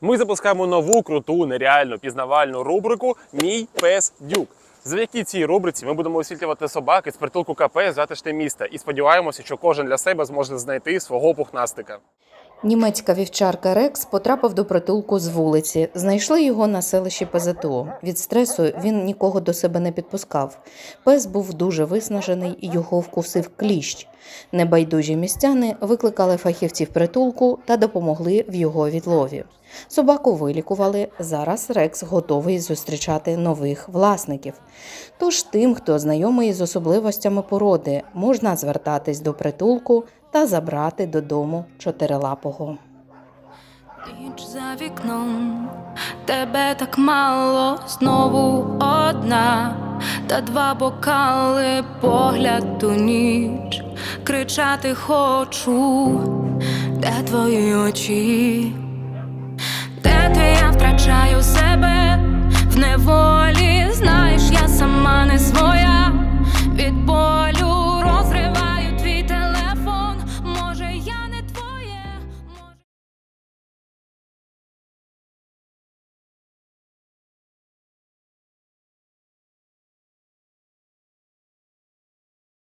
Ми запускаємо нову круту, нереальну пізнавальну рубрику Мій пес Дюк. Завдяки цій рубриці ми будемо освітлювати собаки з притулку КП затишне міста і сподіваємося, що кожен для себе зможе знайти свого пухнастика. Німецька вівчарка Рекс потрапив до притулку з вулиці. Знайшли його на селищі ПЗТО. Від стресу він нікого до себе не підпускав. Пес був дуже виснажений, і його вкусив кліщ. Небайдужі містяни викликали фахівців притулку та допомогли в його відлові. Собаку вилікували. Зараз Рекс готовий зустрічати нових власників. Тож тим, хто знайомий з особливостями породи, можна звертатись до притулку та забрати додому чотирилапого. Ніч за вікном, тебе так мало, знову одна, та два бокали, погляд у ніч, кричати хочу, де твої очі,